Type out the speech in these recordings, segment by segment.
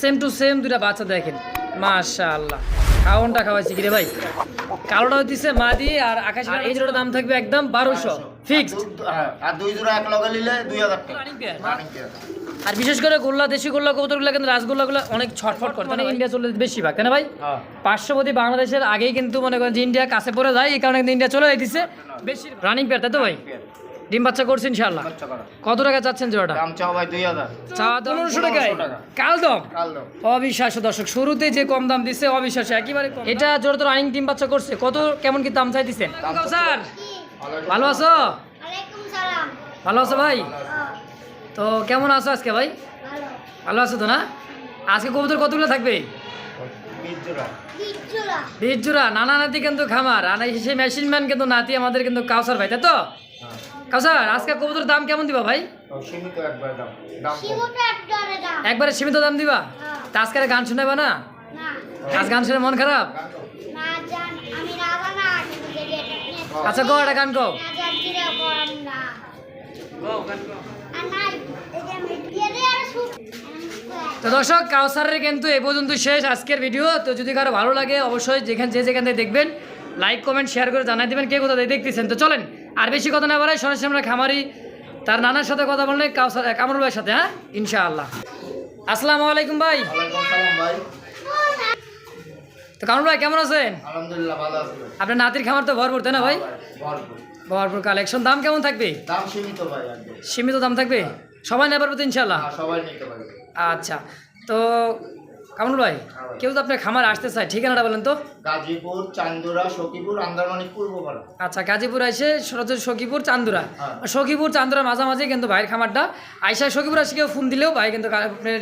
Same to same দুটা বাচ্চা দেখেন। মাশাআল্লাহ। খাওয়ানটা খাওয়াইছি কি রে ভাই। কালোটা হইতেছে মাদি আর আকাশ আর এই জোড়ার দাম থাকবে একদম বারোশো। ফিক্সড হ্যাঁ, আর দুই জোড়া এক লগে নিলে দুই হাজার। আর বিশেষ করে গোল্লা দেশি গোল্লা কবুতরগুলো কিন্তু রাসগোল্লাগুলো অনেক ছটফট করে। মানে ইন্ডিয়া চলে বেশি ভাগ তাই না ভাই? হ্যাঁ। পার্শ্ববর্তী বাংলাদেশের আগেই কিন্তু মনে করেন যে ইন্ডিয়া কাছে পড়ে যায় এই কারণে কিন্তু ইন্ডিয়া চলে যাইতেছে। বেশি রানিং পেয়ার তাই তো ভাই। ডিম বাচ্চা করছি করা। কত টাকা চাচ্ছেন জোড়াটা? দাম চাও ভাই দুই হাজার। চাওয়া দাম টাকায় 1500 টাকা। কাল দাম কাল দাও অবিশ্বাস্য দর্শক শুরুতে যে কম দাম দিচ্ছে অবিশ্বাস্য একেবারে কম। এটা জোর তো রানিং ডিম বাচ্চা করছে। কত কেমন কি দাম চাইতেছেন? দাম তো- স্যার ভালো আছো? আলাইকুম সালাম। ভালো আছো ভাই? তো কেমন আছো আজকে ভাই? ভালো। ভালো আছো তো না? আজকে কবুতর কতগুলো থাকবে? বিশ জোড়া জোড়া নানা নাতি কিন্তু খামার আর সেই মেশিন ম্যান কিন্তু নাতি আমাদের কিন্তু কাউসার ভাই তাই তো? কাউসার আজকে কবুতর দাম কেমন দিবা ভাই? সীমিত একবার দাম দাম কম। শিবুটা একবারে সীমিত দাম দিবা? হ্যাঁ। তা আজকে গান শোনাবা না? না। আজ গান শুনে মন খারাপ? আচ্ছা গো একটা গান সুপ তো দর্শক কাউসারের কিন্তু এ পর্যন্ত শেষ আজকের ভিডিও। তো যদি কারও ভালো লাগে অবশ্যই যেখানে যে যেখান থেকে দেখবেন লাইক কমেন্ট শেয়ার করে জানাই দেবেন কে কোথা থেকে দেখতেছেন। তো চলেন আর বেশি কথা না বাড়াই সরাসরি আমরা খামারি তার নানার সাথে কথা বললে কাউসার কামরুল ভাইয়ের সাথে হ্যাঁ? ইনশাআল্লাহ। আসসালামু আলাইকুম ভাই। তো কামরুল ভাই কেমন আছেন? আলহামদুলিল্লাহ ভালো আছি আপনার নাতির খামার তো ভরপুর তাই না ভাই? ভরপুর। ভরপুর কালেকশন দাম কেমন থাকবে? দাম সীমিত ভাই সীমিত দাম থাকবে? সবাই নেবার ইনশাআল্লাহ? হ্যাঁ, সবাই নিতে পারবে। আচ্ছা। তো কামরুল ভাই হ্যাঁ। কেউ তো আপনার খামার আসতে চায় ঠিকানাটা বলেন তো। গাজীপুর চান্দুরা সখীপুর আন্দারমানিক পূর্বপাড়া আচ্ছা গাজীপুর এসে সরাসরি সখীপুর চান্দুরা। হ্যাঁ। সখীপুর চান্দুরা মাঝামাঝি কিন্তু ভাইয়ের খামারটা। আইসা সখীপুর আসে কেউ ফোন দিলেও ভাই কিন্তু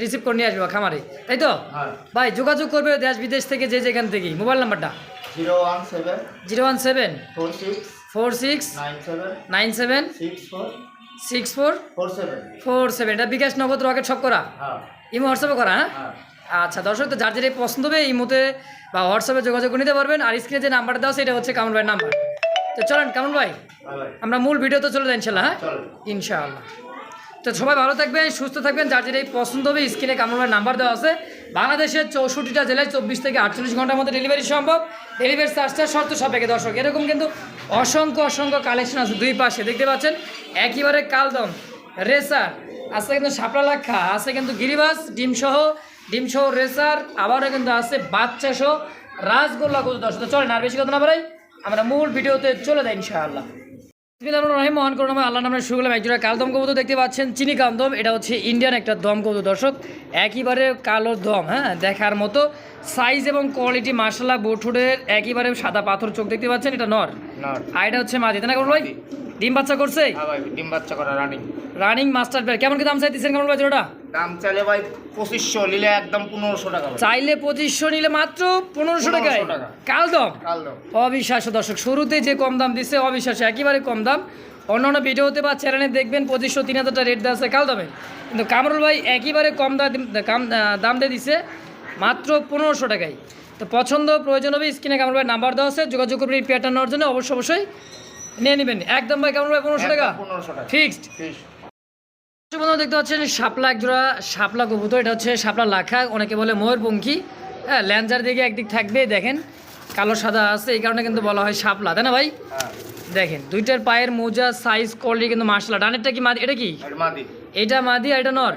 রিসিভ করে নিয়ে আসবে খামারে। তাই তো? হ্যাঁ। ভাই যোগাযোগ করবে দেশ বিদেশ থেকে যে যেখান থেকে। মোবাইল নাম্বারটা? Zero one seven zero one seven four six four six nine seven nine seven six four six four four seven four seven. এটা বিকাশ নগদ রকেট সব করা? ইমো হোয়াটসঅ্যাপে করা হ্যাঁ। আচ্ছা দর্শক তো যার যেটাই পছন্দ হবে ইমোতে বা হোয়াটসঅ্যাপে যোগাযোগ করে নিতে পারবেন। আর স্ক্রিনে যে নাম্বারটা দেওয়া সেটা হচ্ছে কামল ভাইয়ের নাম্বার তো চলেন কামল ভাই আমরা মূল ভিডিও তো চলে যাই ইনশাল্লাহ হ্যাঁ? ইনশাআল্লাহ তো সবাই ভালো থাকবেন সুস্থ থাকবেন যার যেটাই পছন্দ হবে স্ক্রিনে কামড় নাম্বার দেওয়া আছে। বাংলাদেশের চৌষট্টিটা জেলায় চব্বিশ থেকে আটচল্লিশ ঘণ্টার মধ্যে ডেলিভারি সম্ভব। ডেলিভারি চার্জটা শর্ত সাপেক্ষে দর্শক এরকম কিন্তু অসংখ্য অসংখ্য কালেকশন আছে দুই পাশে দেখতে পাচ্ছেন? একেবারে কালদম রেসার আছে কিন্তু শাপলা লাক্ষা আছে কিন্তু গিরিবাস ডিমসহ ডিমসহ রেসার আবারও কিন্তু আছে বাচ্চা সহ রাসগোল্লা কত দর্শক চলেন আর বেশি কথা না বাড়াই আমরা মূল ভিডিওতে চলে যাই ইনশাআল্লাহ। রহিম মহান করুন আল্লাহ নামের শুরু করলাম। একজোড়া কাল দম কবুতর দেখতে পাচ্ছেন চিনি কাল দম এটা হচ্ছে ইন্ডিয়ান একটা দম কবুতর। দর্শক একেবারে কালো দম হ্যাঁ দেখার মতো। সাইজ এবং কোয়ালিটি মার্শাল্লাহ বোটুডের একেবারে সাদা পাথর চোখ দেখতে পাচ্ছেন এটা নর। আর এটা হচ্ছে মাদি তাই না কামরুল ভাই? ডিম বাচ্চা করছে? হ্যাঁ ভাই ডিম বাচ্চা করা রানিং রানিং মাস্টার প্লেয়ার কেমন কি দাম চাইতেছেন কামরুল ভাই জোড়াটা? দাম চাইলে ভাই পঁচিশশো নিলে একদম পনেরোশো টাকা চাইলে পঁচিশশো নিলে মাত্র পনেরোশো টাকায়। 1500 টাকা। কাল দম অবিশ্বাস্য দর্শক শুরুতে যে কম দাম দিচ্ছে অবিশ্বাস্য একেবারে কম দাম। অন্যান্য ভিডিওতে বা চ্যানেলে দেখবেন পঁচিশশো তিন হাজারটা রেট দেওয়া আছে কাল দামে কিন্তু কামরুল ভাই একেবারে কম দাম দাম দিয়ে দিছে মাত্র পনেরোশো টাকায়। তো পছন্দ প্রয়োজন হবে স্ক্রিনে কামরুল ভাই নাম্বার দেওয়া আছে। যোগাযোগ করবেন এই পেয়ারটা নেওয়ার জন্য। অবশ্যই অবশ্যই নিয়ে নেবেন। একদম ভাই কামরুল ভাই? পনেরোশো টাকা? ফিক্সড? বন্ধু দেখতে পাচ্ছেন শাপলা এক জোড়া শাপলা কবুতর। এটা হচ্ছে শাপলা লাখা অনেকে বলে ময়ূরপঙ্খী হ্যাঁ ল্যাঞ্জার দিকে একদিক থাকবে দেখেন। কালো সাদা আছে এই কারণে কিন্তু বলা হয় শাপলা তাই না ভাই? হ্যাঁ। দেখেন দুইটার পায়ের মোজা সাইজ কোয়ালিটি কিন্তু মার্শাল ডানেরটা কি মাদি? এটা কি? এটা মাদি। আর এটা নর?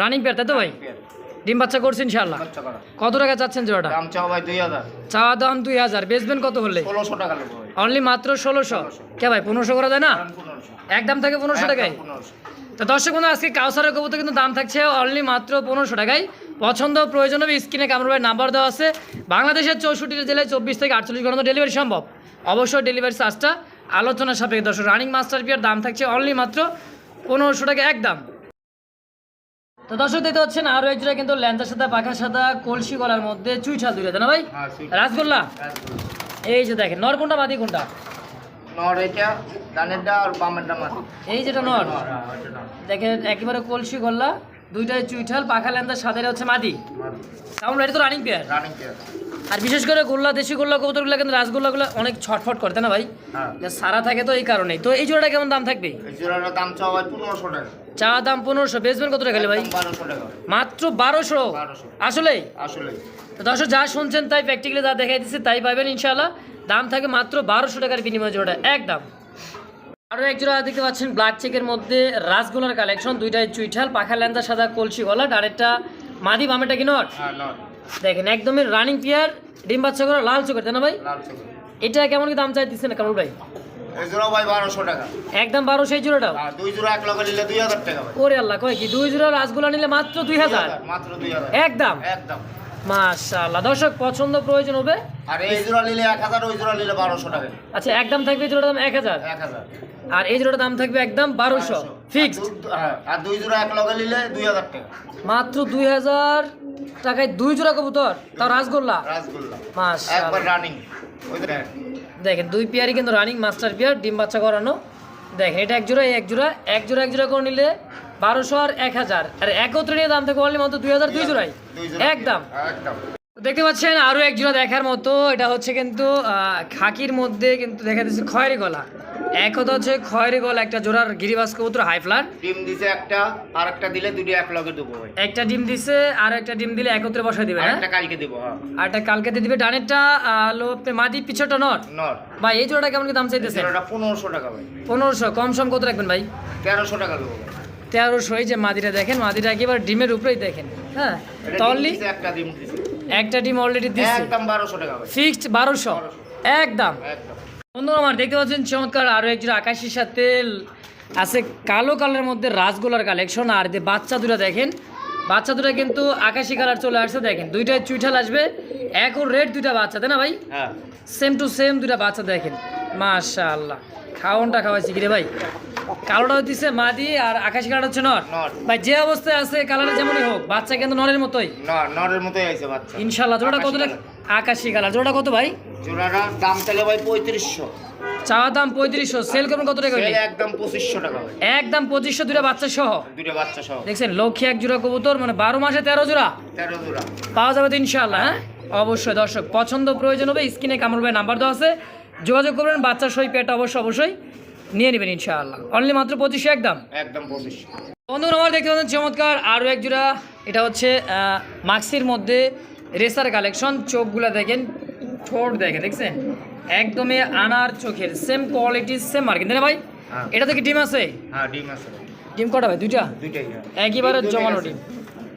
রানিং পেয়ার তাই তো ভাই? ডিম বাচ্চা করছেন ইনশাল্লাহ কত টাকা চাচ্ছেন জোড়াটা? দাম চাও ভাই দুই হাজার। চাওয়া দাম দুই হাজার। বেচবেন কত হলে? ষোলোশো টাকা নেব ভাই। অনলি মাত্র ষোলোশো। কে ভাই পনেরোশো করা যায় না? একদম থাকে পনেরোশো টাকায়? তো দর্শক বন্ধু আজকে কাউসারের কবুতর কিন্তু দাম থাকছে অনলি মাত্র পনেরোশো টাকায়। পছন্দ প্রয়োজন হবে স্ক্রিনে কামরুল ভাই নাম্বার দেওয়া আছে। বাংলাদেশের চৌষট্টি জেলায় চব্বিশ থেকে আটচল্লিশ ঘণ্টা ডেলিভারি সম্ভব। অবশ্যই ডেলিভারি চার্জটা আলোচনার সাপেক্ষে। দর্শক রানিং মাস্টার পিয়ার দাম থাকছে অনলি মাত্র পনেরোশো টাকা একদম তো দর্শক দেখতে পাচ্ছেন আরও এক জোড়া কিন্তু ল্যান্ডার সাদা পাখা সাদা কলসি গলার মধ্যে চুইঠাল দুইটা তাই না ভাই? হ্যাঁ রাসগোল্লা? এই যে দেখেন নর কোনটা মাদি কোনটা? নর এটা ডানেরটা আর বামেরটা মাদি এই যেটা নর? হ্যাঁ, নর। দেখেন একেবারে কলসি গল্লা দুইটাই চুইঠাল পাখা ল্যান্ডার সাদের হচ্ছে মাদি। সাউন্ড রাইট তো রানিং পেয়ার রানিং পেয়ার আর বিশেষ করে গোল্লা দেশি গোল্লা কবুতরগুলো কিন্তু রাসগোল্লাগুলো অনেক ছটফট করে তাই না ভাই? হ্যাঁ। যে সারা থাকে তো এই কারণেই। তো এই জোড়াটা কেমন দাম থাকবে? দাম চাওয়া পনেরোশো টাকা। চা দাম পনেরোশো বেচবেন কত টাকা ভাই? মাত্র বারোশো? 1200 আসলেই আসলে। তো দর্শক যা শুনছেন তাই প্র্যাকটিক্যালি যা দেখাই দিচ্ছে তাই পাবেন ইনশাআল্লাহ। দাম থাকে মাত্র বারোশো টাকার বিনিময় জোড়া একদম। আরও এক জোড়া দেখতে পাচ্ছেন ব্ল্যাক চেকের মধ্যে রাসগোলার কালেকশন দুইটাই চুইঠাল পাখা ল্যান্দা সাদা কলসি গলা ডানেরটা মাদি বামেটা কি নট? হ্যাঁ দেখেন একদমই রানিং পিয়ার ডিম বাচ্চা করা লাল চোখের তাই না ভাই? এটা কেমন কি দাম চাই দিচ্ছেন কামরুল ভাই? এই জোড়া ভাই বারোশো টাকা। একদম বারো সেই জোড়াটাও? আর দুই জোড়া এক লগে নিলে দুই হাজার টাকা ভাই। ওরে আল্লাহ কয় কি? দুই জোড়া রাসগোলা নিলে মাত্র দুই হাজার? মাত্র দুই হাজার। একদম? একদম। মাশাআল্লাহ দর্শক পছন্দ প্রয়োজন হবে? আর এই জোড়া নিলে এক হাজার ওই জোড়া নিলে বারোশো টাকা। আচ্ছা একদম থাকবে এই জোড়ার দাম এক হাজার? আর এই জোড়ার দাম থাকবে একদম বারোশো ফিক্সড আর দু- হ্যাঁ, আর দুই জোড়া এক লগে নিলে দুই হাজার টাকা। মাত্র দুই হাজার টাকায় দুই জোড়া কবুতর? তাও রাসগোল্লা? রাসগোল্লা। একবার রানিং ওই তো দেখ। দেখেন দুই পেয়ারই কিন্তু রানিং মাস্টার পেয়ার ডিম বাচ্চা করানো। দেখেন এটা এক জোড়া এক জোড়া এক জোড়া এক জোড়া করে নিলে বারোশো আর এক হাজার। আর একত্রে নিয়ে দাম থেকে অনলি মাত্র দুই হাজার দুই জোড়াই। এক দাম একদম। একদম। দেখতে পাচ্ছেন আরও এক জোড়া দেখার মতো। এটা হচ্ছে কিন্তু খাকির মধ্যে কিন্তু দেখা যাচ্ছে খয়েরি গলা। এক কথা হচ্ছে খয়েরি গলা একটা জোড়ার গিরিবাস কবুতর হাই ডিম দিছে একটা আর একটা দিলে দুটি এক লগে দেবো একটা ডিম দিছে আর একটা ডিম দিলে একত্রে বসাই দিবে আর হ্যাঁ? একটা কালকে দেবো হ্যাঁ। আর একটা কালকে দিয়ে দিবে ডানেরটা আলো মাদি পিছটা নট নর। ভাই এই জোড়াটা কেমন কি দাম চাইতেছে পনেরোশো টাকা ভাই। পনেরোশো কম সম কত রাখবেন ভাই? তেরোশো টাকা দেবো তেরোশো এই যে মাদিটা দেখেন মাদিটা একেবারে ডিমের উপরেই দেখেন হ্যাঁ? এটা তলি একটা ডিম দিছে। একটা ডিম অলরেডি দিচ্ছে একদম বারোশো টাকা ভাই ফিক্সড বারোশো। একদম। একদম। বন্ধুরা আমার দেখতে পাচ্ছেন চমৎকার আরও একজন আকাশির সাথে আছে কালো কালারের মধ্যে রাসগোলার কালেকশন আর যে বাচ্চা দুটো দেখেন বাচ্চা দুটো কিন্তু আকাশি কালার চলে আসছে দেখেন। দুইটা চুইঠাল আসবে এক ও রেড দুইটা বাচ্চা তাই না ভাই? হ্যাঁ। সেম টু সেম দুইটা বাচ্চা দেখেন। মাশাআল্লাহ। খাওয়ানটা খাওয়াইছি কি রে ভাই? কালোটা হচ্ছে মাদি আর আকাশি কালার হচ্ছে নর। ভাই যে অবস্থায় আছে কালার যেমনই হোক বাচ্চা কিন্তু নরের মতোই। নরের মতোই আছে বাচ্চা। ইনশাল্লাহ জোড়া কত আকাশি আকাশি কালার। জোড়া কত ভাই? জোড়াটার দাম তাহলে ভাই পঁয়ত্রিশশো। দাম পঁয়ত্রিশশো। সেল করবেন কত টাকা একদম পঁচিশশো টাকা একদম পঁচিশশো দুটা বাচ্চা সহ। দুটো বাচ্চা সহ। দেখছেন লক্ষ্মী এক জোড়া কবুতর মানে বারো মাসে তেরো জোড়া। তেরো জোড়া। পাওয়া যাবে তো ইনশাল্লাহ হ্যাঁ? অবশ্যই দর্শক পছন্দ প্রয়োজন হবে স্ক্রিনে কামড় ভাই নাম্বার দেওয়া আছে। যোগাযোগ করবেন বাচ্চা সই পেট অবশ্যই অবশ্যই। নিয়ে নেবেন ইনশাআল্লাহ। অনলি মাত্র পঁচিশশো একদম? একদম পঁচিশশো। বন্ধুরা আমার দেখতে পাচ্ছেন চমৎকার আরও এক জোড়া। এটা হচ্ছে মাক্সির মধ্যে রেসার কালেকশন চোখগুলা দেখেন ঠোঁট দেখেন দেখছেন? একদমই আনার চোখের সেম কোয়ালিটি সেম তাই না ভাই হ্যাঁ। এটা থেকে ডিম আছে? হ্যাঁ ডিম আছে। ডিম কটা ভাই? দুইটা? দুইটাই হ্যাঁ। একইবারে জমানো। ডিম।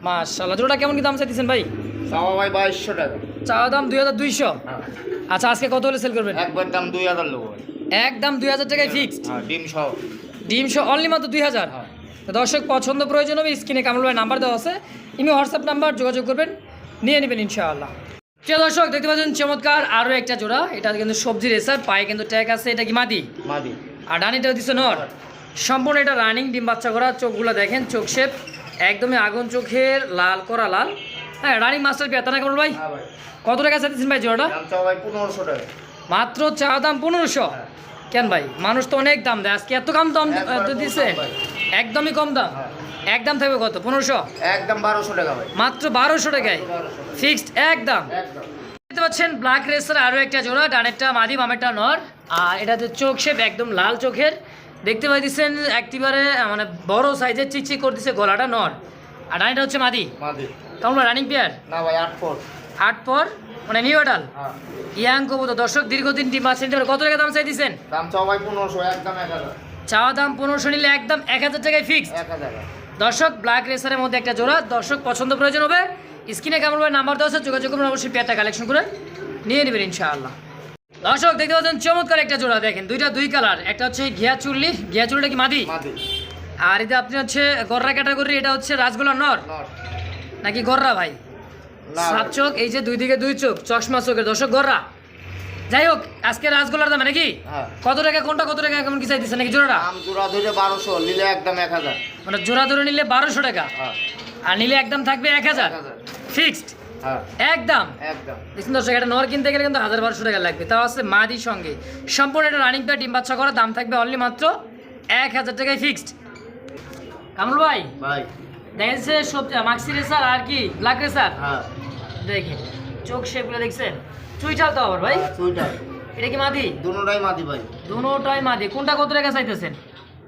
মাশাল্লাহ জোড়াটা কেমন কি দাম চাইতেছেন ভাই? চাওয়া ভাই বাইশশো টাকা। চাওয়া দাম দুই হাজার দুইশো। হ্যাঁ। আচ্ছা আজকে কত হলে সেল করবেন? একবার দাম দুই হাজার লোক ভাই একদম দুই হাজার টাকায় ফিক্সড হ্যাঁ ডিম সহ। ডিম শো অনলি মাত্র দুই হাজার। হ্যাঁ। দর্শক পছন্দ প্রয়োজন হবে স্ক্রিনে কামরুল ভাই নাম্বার দেওয়া আছে। ইমি হোয়াটসঅ্যাপ নাম্বার যোগাযোগ করবেন নিয়ে নেবেন ইনশাআল্লাহ। প্রিয় দর্শক দেখতে পাচ্ছেন চমৎকার আরও একটা জোড়া। এটা কিন্তু সবজি রেসার পায়ে কিন্তু ট্যাগ আছে। এটা কি মাদি? মাদি। আর ডানিটা দিচ্ছে নর। সম্পূর্ণ এটা রানিং ডিম বাচ্চা করা চোখগুলো দেখেন চোখ শেপ একদমই আগুন চোখের লাল করা লাল। হ্যাঁ রানিং মাস্টার পেয়াতা না কামরুল ভাই? হ্যাঁ কত টাকা চাইতেছেন ভাই জোড়াটা? ভাই পনেরোশো টাকা। মাত্র চা দাম পনেরোশো। কেন ভাই? মানুষ তো অনেক দাম দেয়। আজকে এত কম দাম দিছে? ভাই। একদমই কম দাম। হ্যাঁ। একদম থাকবে কত? পনেরোশো? একদম বারোশো টাকা ভাই। মাত্র বারোশো টাকায়। ফিক্সড একদম। দেখতে পাচ্ছেন ব্ল্যাক রেসার আরও একটা জোড়া ডানেরটা মাদি বামেরটা নর। আর এটাতে চোখ শেপ একদম লাল চোখের। দেখতে পাইতেছেন একেবারে আহ, মানে বড় সাইজের চিকচিক করতেছে গলাটা নর। আর ডানিটা হচ্ছে মাদি। মাদি। কেমন রানিং পেয়ার না ভাই আট ফোর আট পর মানে নিউ হ্যাঁ ইয়াং কবুতর দর্শক দীর্ঘদিন টিম আছে কত টাকা দাম চাই দিচ্ছেন দাম চাওয়া ভাই পনেরোশো একদম এক হাজার। চাওয়া দাম পনেরোশো নিলে একদম এক হাজার টাকায় ফিক্সড এক হাজার। দর্শক ব্ল্যাক রেসারের মধ্যে একটা জোড়া। দর্শক পছন্দ প্রয়োজন হবে। স্ক্রিনে কেমন নাম্বার দেওয়া আছে যোগাযোগ করবেন অবশ্যই পেয়ারটা কালেকশন করে নিয়ে নেবেন ইনশাআল্লাহ। দর্শক দেখতে পাচ্ছেন চমৎকার একটা জোড়া দেখেন দুইটা দুই কালার একটা হচ্ছে ঘিয়া চুল্লি ঘিয়া চুল্লিটা কি মাদি? মাদি। আর এটা আপনি হচ্ছে গররা ক্যাটাগরি এটা হচ্ছে রাজগোলা নর। নর। নাকি গররা ভাই? সাত চোখ এই যে দুই দিকে দুই চোখ চশমা চোখের দর্শক গররা যাই হোক আজকে রাজগোলার দাম নাকি? হ্যাঁ। কত টাকা কোনটা কত টাকা কেমন কি চাইতেছে নাকি জোড়াটা? জোড়া ধরে বারোশো নিলে একদম এক হাজার। মানে জোড়া ধরে নিলে বারোশো টাকা। হ্যাঁ। আর নিলে একদম থাকবে এক হাজার। ফিক্সড? হ্যাঁ। একদম? একদম। দেখুন দর্শক এটা নর কিনতে গেলে কিন্তু হাজার বারোশো টাকা লাগবে। তাও আছে মাদির সঙ্গে। সম্পূর্ণ এটা রানিং প্যাড ডিম বাচ্চা করা দাম থাকবে অনলি মাত্র এক হাজার টাকায় ফিক্সড কামরুল ভাই? ভাই। দেখা যাচ্ছে সব মাক্সি রেসার আর কি? Black racer? হ্যাঁ। দেখেন চোখ শেপগুলো দেখছেন? চুইটাল তো আবার ভাই। আর সুইটার এটা কি মাদি? দুটাই মাদি ভাই। দুটোটাই মাদি। কোনটা কত টাকা চাইতেছেন?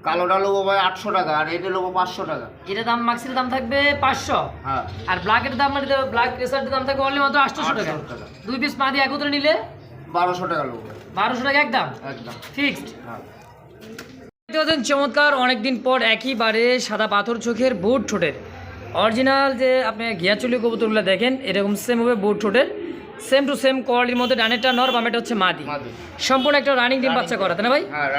কালোটা লোবো ভাই আটশো টাকা আর এটা লোবো পাঁচশো টাকা। এটা দাম মাক্সির দাম থাকবে পাঁচশো। হ্যাঁ। আর ব্ল্যাকের দাম ব্ল্যাক রেসার্টের দাম থাকবে অনলি মাত্র আটশোশো টাকা। দুই পিস মাদি একত্রে নিলে? বারোশো টাকা লোবো। বারোশো টাকা একদম? একদম। ফিক্সড হ্যাঁ। দেখতে পাচ্ছেন চমৎকার অনেকদিন পর একইবারে সাদা পাথর চোখের বুট ঠোঁটের। অরিজিনাল যে আপনি ঘিয়াচুলি কবুতরগুলো দেখেন এরকম সেম হবে বুট ঠোঁটের সেম টু সেম কোয়ালিটির মধ্যে ডানেরটা নর বামেটা হচ্ছে মাদি। মাদি। সম্পূর্ণ একটা রানিং ডিম বাচ্চা করা তাই না ভাই? হ্যাঁ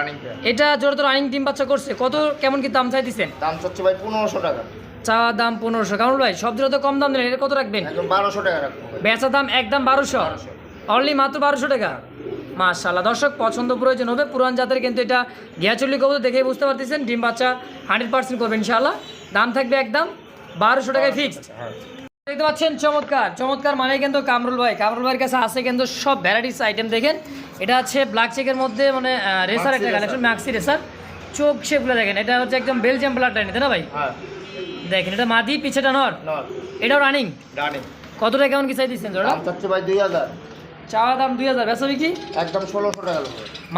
এটা জোর তো রানিং ডিম বাচ্চা করছে কত কেমন কি দাম চাইতেছেন? দাম চাচ্ছে ভাই পনেরোশো টাকা। চা দাম পনেরোশো। কারণ ভাই সব তো কম দাম দিলেন এটা কত রাখবেন? একদম বারোশো টাকা রাখব বেচা দাম একদম বারোশো। অনলি মাত্র বারোশো টাকা। মাশাল্লাহ দর্শক পছন্দ প্রয়োজন হবে পুরান জাতের কিন্তু এটা গিয়াচল্লি কবুতর দেখেই বুঝতে পারতেছেন ডিম বাচ্চা হান্ড্রেড পার্সেন্ট করবেন ইনশাআল্লাহ। দাম থাকবে একদম বারোশো টাকায় ফিক্সড দেখতে পাচ্ছেন চমৎকার। চমৎকার মানে কিন্তু কামরুল ভাই। কামরুল ভাইয়ের কাছে আছে কিন্তু সব ভ্যারাইটিস আইটেম দেখেন। এটা হচ্ছে ব্ল্যাক চেকের মধ্যে মানে রেসার একটা কালেকশন ম্যাক্সি রেসার চোখ শেপগুলো দেখেন। এটা হচ্ছে একদম বেলজিয়াম ব্লাড লাইন তাই না ভাই? হ্যাঁ। দেখেন এটা মাদি পিছেটা নর। এটাও রানিং রানিং কত টাকা কেমন কি চাই দিচ্ছেন জোড়া চাচ্ছে ভাই দুই হাজার। চাওয়া দাম দুই হাজার। বেসা বিক্রি? একদম ষোলোশো টাকা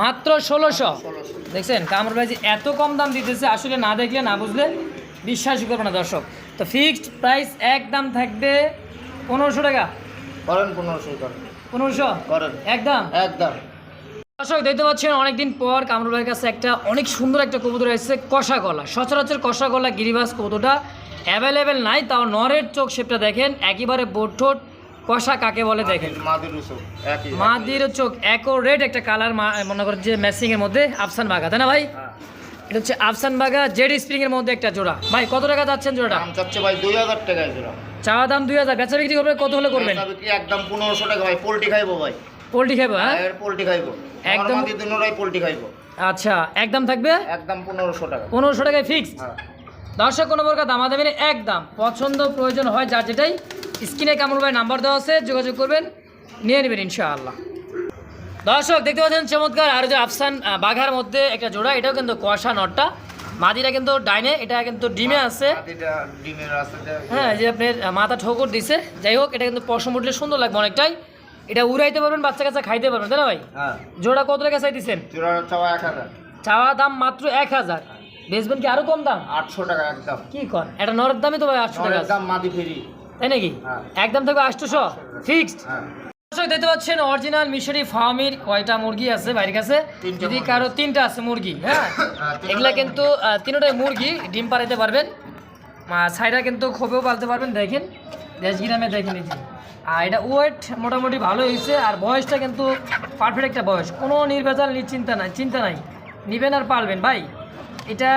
মাত্র ষোলোশো। ষোলোশো। দেখছেন কামরুল ভাই যে এত কম দাম দিতেছে আসলে না দেখলে না বুঝলে বিশ্বাসই করবে না দর্শক। তো ফিক্সড প্রাইস একদম থাকবে পনেরোশো টাকা। করেন পনেরোশো করেন। পনেরোশো? করেন। একদম? একদম। দর্শক দেখতে পাচ্ছেন অনেকদিন পর কামরুল ভাইয়ের কাছে একটা অনেক সুন্দর একটা কবুতর এসেছে কষা গলা সচরাচর কষা গলা গিরিবাস কবুতরটা অ্যাভেলেবেল নাই তাও নরের চোখ শেপটা দেখেন একেবারে বোঠোট কষা কাকে বলে দেখেন। মাদির চোখ একো রেড একটা কালার মনে করেন যে ম্যাচিং এর মধ্যে আফসান বাগা তাই না ভাই? হ্যাঁ। এটা হচ্ছে আফসান বাগা জেড স্প্রিং এর মধ্যে একটা জোড়া। ভাই কত টাকা যাচ্ছেন জোড়াটা? দাম চাচ্ছে ভাই দুই হাজার টাকায় জোড়া। চাওয়া দাম দুই হাজার। বেচা বিক্রি করবে কত হলে করবেন? বেচা বিক্রি একদম পনেরোশো টাকা ভাই পোল্ট্রি খাইবো ভাই। পোল্ট্রি খাব হ্যাঁ? পোল্ট্রি খাইবো। একদম- দুনোরাই পোল্ট্রি খাইবো। আচ্ছা একদম থাকবে? একদম পনেরোশো টাকা। পনেরোশো টাকায় ফিক্সড হ্যাঁ। দর্শক কোনো প্রকার দামাদামি নেই, একদম। পছন্দ প্রয়োজন হয় যার যেটাই। স্ক্রিনে কামরুল ভাই নাম্বার দেওয়া আছে যোগাযোগ করবেন নিয়ে নেবেন ইনশাআল্লাহ। দর্শক দেখতে পাচ্ছেন চমৎকার। আর যে আফসান বাঘার মধ্যে একটা জোড়া এটাও কিন্তু কুয়াশা নটটা। মাদিটা কিন্তু ডাইনে এটা কিন্তু ডিমে আছে। হ্যাঁ যে আপনার মাথা ঠোকর দিছে। যাই হোক এটা কিন্তু পশম উঠলে সুন্দর লাগবে অনেকটাই। এটা উড়াইতে পারবেন বাচ্চা কাচ্চা খাইতে পারবেন তাই না ভাই? হ্যাঁ। জোড়া কত টাকা চাইতেছেন? চাওয়া দাম মাত্র এক হাজার। বেচবেন কি আরও কম দাম? আটশো টাকা একদম। কি কর এটা নরের দামই তো ভাই আটশো টাকা দাম মাদি ফেরি। তাই নাকি? হ্যাঁ। একদম থাকবে আটশোশো। ফিক্সড? হ্যাঁ। দর্শক দেখতে পাচ্ছেন অরিজিনাল মিশরি ফার্মির কয়টা মুরগি আছে বাইরের কাছে? যদি কারও তিনটা আছে মুরগি হ্যাঁ? হ্যাঁ, এগুলা কিন্তু তিনটাই মুরগি ডিম পাড়াইতে পারবেন। সাইডা কিন্তু খোপেও পালতে পারবেন দেখেন। দেশ গ্রামে দেখেন আর এটা ওয়েট মোটামুটি ভালো হয়েছে আর বয়সটা কিন্তু পারফেক্ট একটা বয়স। কোনো নির্ভেজাল চিন্তা নাই চিন্তা নাই। নিবেন আর পারবেন ভাই এটা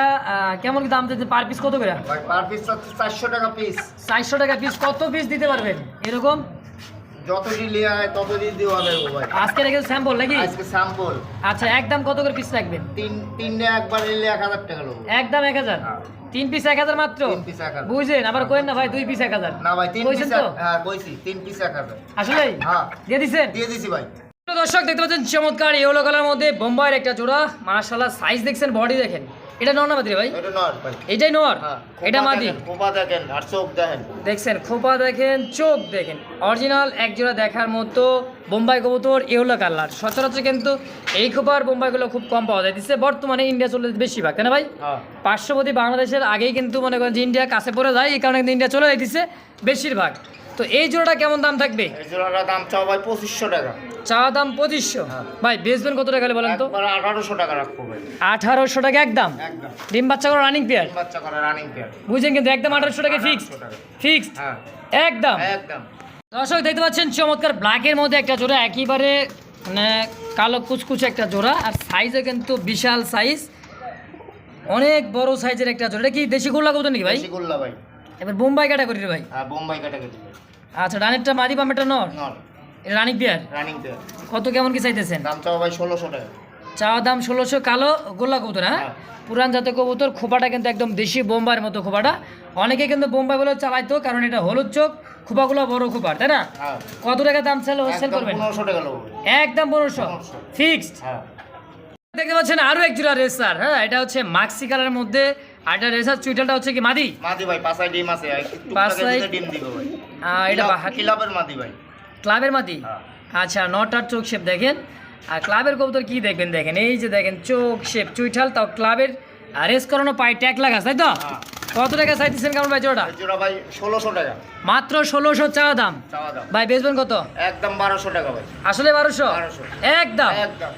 কেমন দাম দিতে পার পিস কত করে? পার পিস চারশো টাকা পিস চারশো টাকা পিস কত পিস দিতে পারবেন? এরকম? হয় দেওয়া যাবে ভাই। আজকে রেখে স্যাম্পল নাকি? আজকে স্যাম্পল আচ্ছা একদম কত করে পিস রাখবেন? তিন তিনটে একবার নিলে এক হাজার টাকা নেব। একদম এক হাজার? হ্যাঁ। তিন পিস এক হাজার মাত্র? বুঝলেন? আবার কোয়েন না ভাই দুই পিস এক হাজার। না ভাই তিন পিস হ্যাঁ কইছি তিন পিস এক হাজার। আসলে? হ্যাঁ। দিয়ে দিচ্ছেন দিয়ে দিছি ভাই। দর্শক দেখতে পাচ্ছেন চমৎকার ইয়েলো কালার মধ্যে বোম্বাইয়ের একটা জোড়া মার্শাল্লাহ সাইজ দেখছেন বডি দেখেন। এটা নর না মাদি ভাই? এটা নর ভাই। এটাই নর? হ্যাঁ এটা মাদি। খোপা দেখেন আর চোখ দেখেন। দেখছেন খোপা দেখেন চোখ দেখেন। অরিজিনাল এক জোড়া দেখার মতো বোম্বাই কবুতর ইয়েলো কালার। সচরাচর কিন্তু এই খোপার বোম্বাইগুলো খুব কম পাওয়া যাইতেছে বর্তমানে ইন্ডিয়া চলে বেশিরভাগ তাই না ভাই? হ্যাঁ। পার্শ্ববর্তী বাংলাদেশের আগেই কিন্তু মনে করেন যে ইন্ডিয়া কাছে পড়ে যায় এই কারণে কিন্তু ইন্ডিয়া চলে যাইতেছে বেশিরভাগ। তো এই জোড়াটা কেমন দাম থাকবে? এই দাম চাও ভাই পঁচিশশো টাকা। চা দাম পঁচিশশো। হ্যাঁ। ভাই বেচবেন কত টাকা বলেন তো? আঠারোশো টাকা রাখব ভাই। আঠারোশো টাকা একদম? একদম। ডিম বাচ্চা করে রানিং পেয়ার বাচ্চা করে রানিং পেয়ার বুঝছেন কিন্তু একদম আঠারোশো টাকা ফিক্সড 1800 ফিক্সড হ্যাঁ। একদম? একদম। দর্শক দেখতে পাচ্ছেন চমৎকার ব্ল্যাকের মধ্যে একটা জোড়া একেবারে মানে কালো কুচকুচে একটা জোড়া আর সাইজও কিন্তু বিশাল সাইজ অনেক বড় সাইজের একটা জোড়া। এটা কি দেশি গোল্লা কত নাকি ভাই? গোল্লা ভাই। এবার বোম্বাই ক্যাটাগরি রে ভাই। হ্যাঁ বোম্বাই ক্যাটাগরি আচ্ছা রানিরটা মাদি পামেটা নর? নর। রানিক পেয়ার রানিং পেয়ার কত কেমন কি চাইতেছেন? দাম চাও ভাই ষোলোশো টাকা। চাওয়া দাম ষোলোশো কালো গোল্লা কবুতর হ্যাঁ? হ্যাঁ। পুরান জাতের কবুতর খোপাটা কিন্তু একদম দেশি বোম্বাইয়ের মতো খোপাটা। অনেকে কিন্তু বোম্বাই বলে চালাইতো কারণ এটা হলুদ চোখ খোপাগুলো বড় খোপা তাই না? হ্যাঁ। কত টাকা দাম চাইলে হোলসেল করবেন? একদম পনেরোশো? 1500 ফিক্সড হ্যাঁ। দেখতে পাচ্ছেন আরও এক জোড়া রেসার হ্যাঁ? এটা হচ্ছে মাক্সি কালারের মধ্যে আর এটা রেসার চুইটালটা হচ্ছে কি মাদি? মাদি ভাই পাঁচায় ডিম আছে। আর পাঁচায়- ডিম দিব ভাই। এটা বাহার মাদি ভাই। ক্লাবের মাটি হ্যাঁ। আচ্ছা নটার চোখ শেপ দেখেন। আর ক্লাবের কবুতর কি দেখবেন দেখেন? এই যে দেখেন চোখ শেপ চুইঠাল তাও ক্লাবের রেস করানো পায়ে ট্যাগ লাগা তাই তো? হ্যাঁ। কত টাকা চাইতেছেন কেমন ভাই জোড়া জোড়া ভাই ষোলোশো টাকা। মাত্র ষোলোশো চাওয়া দাম। ভাই বেচবেন কত? একদম বারোশো টাকা ভাই। আসলে বারোশো। একদম। একদম।